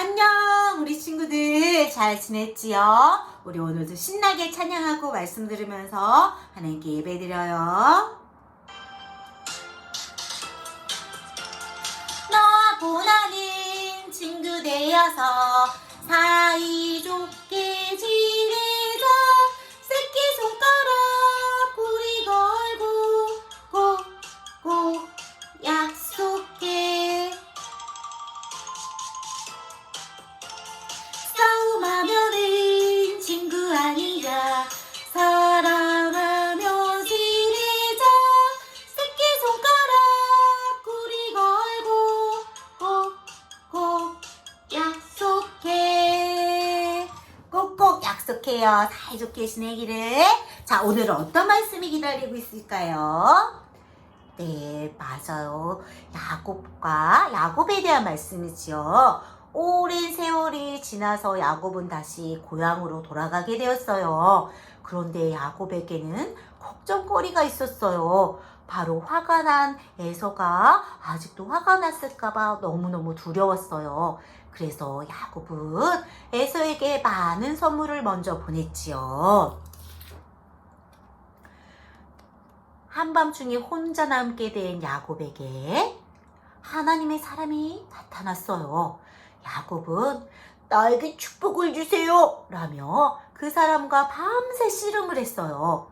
안녕, 우리 친구들 잘 지냈지요? 우리 오늘도 신나게 찬양하고 말씀 들으면서 하나님께 예배 드려요. 너하고 나는 친구 되어서 사이좋게 약속해요 사이좋게 지내기를 자 오늘은 어떤 말씀이 기다리고 있을까요? 네 맞아요 야곱과 야곱에 대한 말씀이지요 오랜 세월이 지나서 야곱은 다시 고향으로 돌아가게 되었어요. 그런데 야곱에게는 걱정거리가 있었어요. 바로 화가 난 에서가 아직도 화가 났을까봐 너무너무 두려웠어요. 그래서 야곱은 에서에게 많은 선물을 먼저 보냈지요. 한밤중에 혼자 남게 된 야곱에게 하나님의 사람이 나타났어요. 야곱은 나에게 축복을 주세요! 라며 그 사람과 밤새 씨름을 했어요.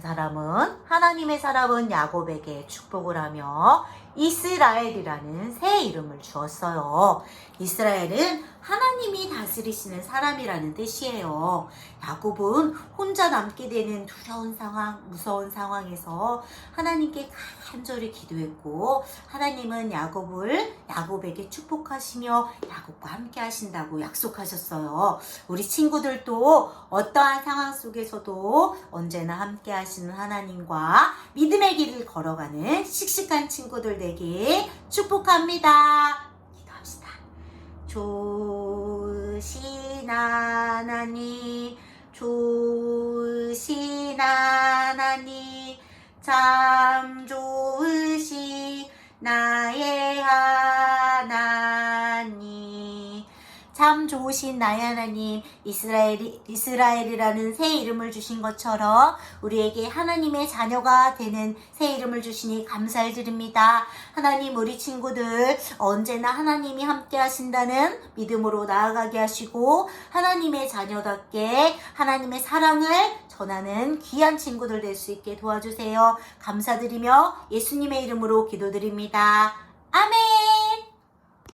그 사람은 하나님의 사람은 야곱에게 축복을 하며 이스라엘이라는 새 이름을 주었어요. 이스라엘은 하나님이 다스리시는 사람이라는 뜻이에요. 야곱은 혼자 남게 되는 두려운 상황, 무서운 상황에서 하나님께 간절히 기도했고 하나님은 야곱을 야곱에게 축복하시며 야곱과 함께 하신다고 약속하셨어요. 우리 친구들도 어떠한 상황 속에서도 언제나 함께 하시 는 하나님과 믿음의 길을 걸어가는 씩씩한 친구들 되길 축복합니다. 기도합시다. 좋으신 하나님, 좋으신 하나님, 참 좋으신 나 참 좋으신 나의 하나님, 이스라엘, 이스라엘이라는 새 이름을 주신 것처럼 우리에게 하나님의 자녀가 되는 새 이름을 주시니 감사를 드립니다. 하나님, 우리 친구들 언제나 하나님이 함께 하신다는 믿음으로 나아가게 하시고 하나님의 자녀답게 하나님의 사랑을 전하는 귀한 친구들 될 수 있게 도와주세요. 감사드리며 예수님의 이름으로 기도드립니다. 아멘!